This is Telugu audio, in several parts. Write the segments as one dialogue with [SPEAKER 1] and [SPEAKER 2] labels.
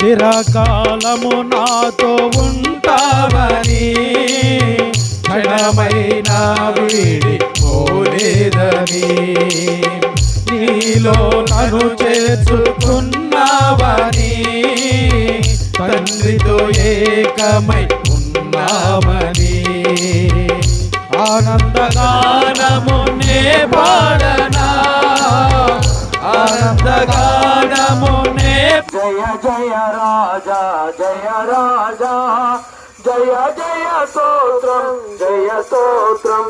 [SPEAKER 1] చిరకాలము నాతో ఉంటావని క్షణమైన వీడి పోలేదని. నీలో నన్ను చేసుకున్నావని తండ్రితో ఏకమై ఉన్నామని. ఆనందగానము నే పాడనా? ఆనందగానము నే
[SPEAKER 2] జయ జయ రాజా జయ రాజా జయ జయ స్తోత్రం జయ స్తోత్రం.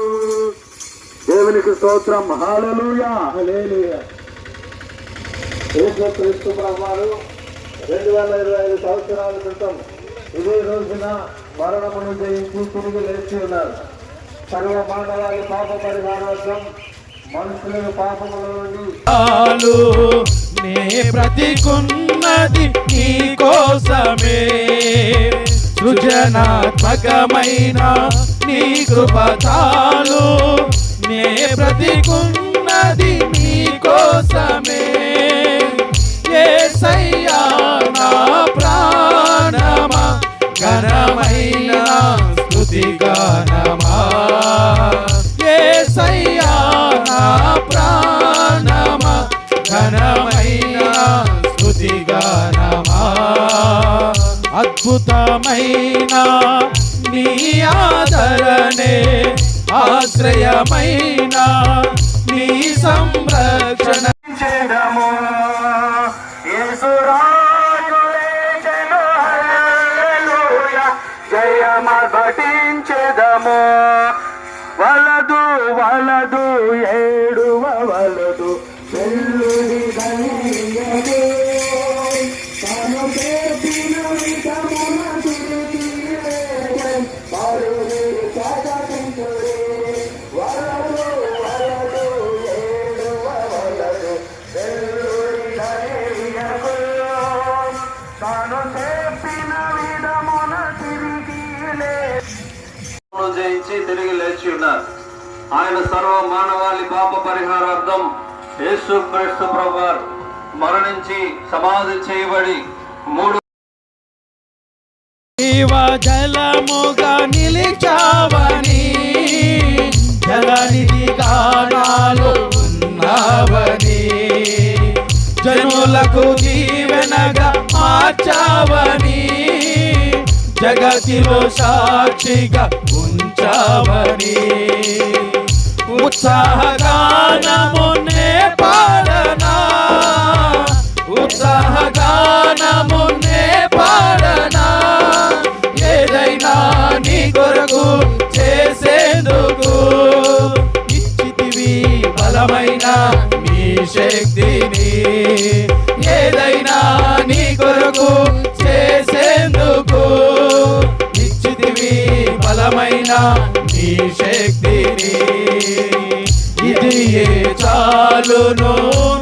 [SPEAKER 2] దేవునికి స్తోత్రం. హాలలుయా క్రీస్తు బ్రహ్మాలు రెండు వేల ఇరవై ఐదు సంవత్సరాల క్రితం ఇదే రోజున మరణమును జయించి తిరిగి లేచి ఉన్నారు. సర్వ మానవాళి పాప పరిహారార్థం మనుషులను పాపముల నుండి
[SPEAKER 1] నే బ్రతికున్నది నీ కోసమే. సృజనాత్మకమైన నీ కృపతాలు నే బ్రతికున్నది నీ కోసమే. అద్భుతమైన నీ ఆదరణే ఆశ్రయమైన నీ సంరక్షణ.
[SPEAKER 2] చెడము యేసురాజు లేచెను వలదు వలదు ఏ తిరిగి లేచి ఉన్నారు. ఆయన సర్వ మానవాళి పాప పరిహారార్థం యేసు క్రీస్తు ప్రభువారు మరణించి సమాధి చేయబడి మూడు
[SPEAKER 1] జలముగా నిలిచావని జలనిధి గానాలు ఉన్నావని జనులకు దీవెనగా మార్చావని జగతిలో సాక్షిగా ఉంచావని. ఉత్సాహగానమునే పాడనా? ఉత్సాహగానమునే పాడనా? ఏదైనా నీ కొరకు చేసేందుకు ఇచ్చితివి బలమైన నీ శక్తిని. ఏదైనా నీ నీ శక్తిని ఇది ఏ చాలును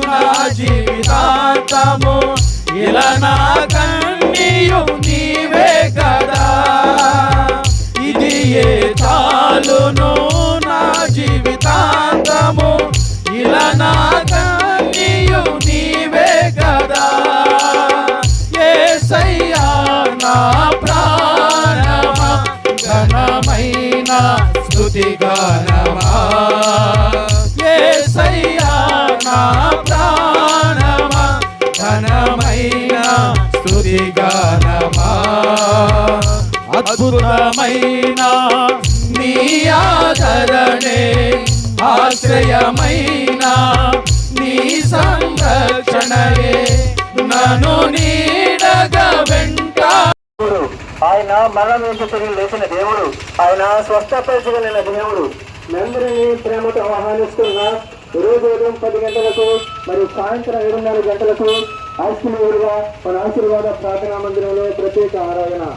[SPEAKER 1] నా జీవితాంతము. ఇలా నా కన్నీయు నీవే కదా. ఇది ఏ చాలును నా జీవితాంతము. ఇలా నా ఘనమైన స్తుతి నా ప్రాణమా ఘనమైన స్తుతి అద్భుతమైన నీ ఆదరణే ఆశ్రయమైన నీ సంరక్షణయే నను
[SPEAKER 2] నీ ఆయన మరణం ఎందుకు తిరిగి లేచిన దేవుడు. ఆయన స్వస్థపరచగలిగిన దేవుడు. మెందరిని ప్రేమతో ఆహ్వానిస్తున్న రోజు ఉదయం పది గంటలకు మరియు సాయంత్రం ఏడున్నర గంటలకు ఆశ్చర్యగా మన ఆశీర్వాద ప్రార్థనా మందిరంలో ప్రత్యేక ఆరాధన.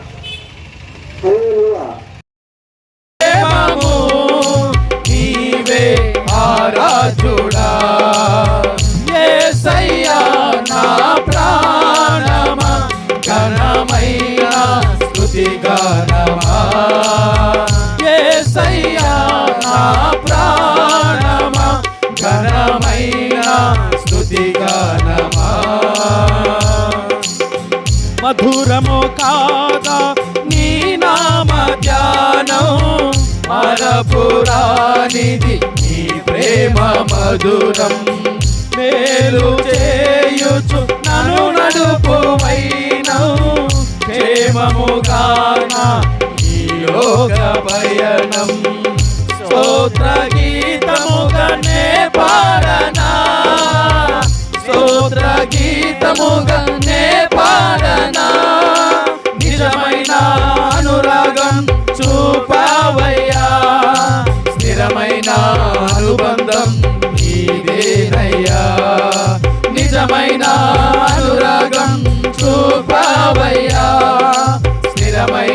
[SPEAKER 1] మధురము కాదా? నీ నామ ధ్యానం మరపురానిది. నీ ప్రేమ మధురం మేలు చేయుచు నన్ను నడుపు క్షేమముగాన ఈ యోగ పయనం.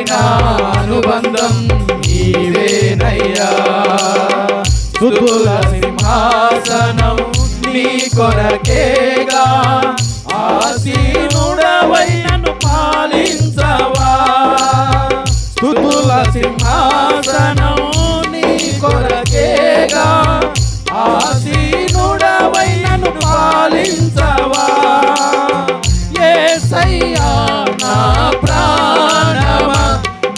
[SPEAKER 1] స్థిరమైన అనుబంధం నీవేనయ్యా. స్తుతుల సింహాసనం నీ కొరకేగా. ఆసీనుడవై నన్ను పాలించవా. సుతుల సింహాసనం నీ కొరకేగా. ఆసీనుడవై నన్ను పాలించవా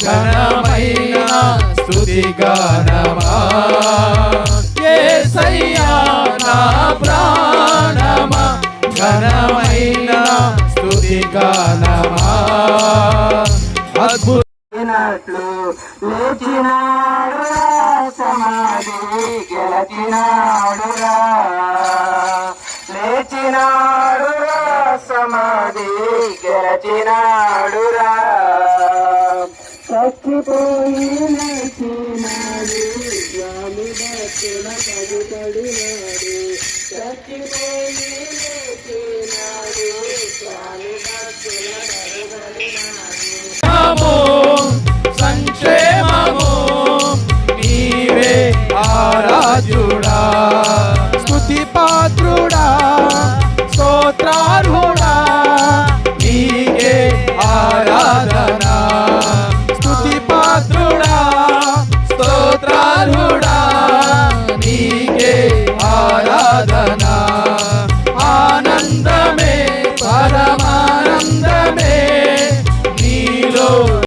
[SPEAKER 1] ఘనమైన స్తుతి గానమా యేసయ్యా నా ప్రాణమా. ఘనమైన స్తుతి గానమా అద్భుత
[SPEAKER 2] లేచినట్లు లేచినాడు సమాధి గెలచినాడురా. లేచినాడు సమాధి గెలచినాడురా. చచ్చిపోయి లేచినాడు స్వామి భక్తుల పడుపడినాడు చచ్చిపోయి లేచినాడు స్వామి భక్తుల పడుపడినాడు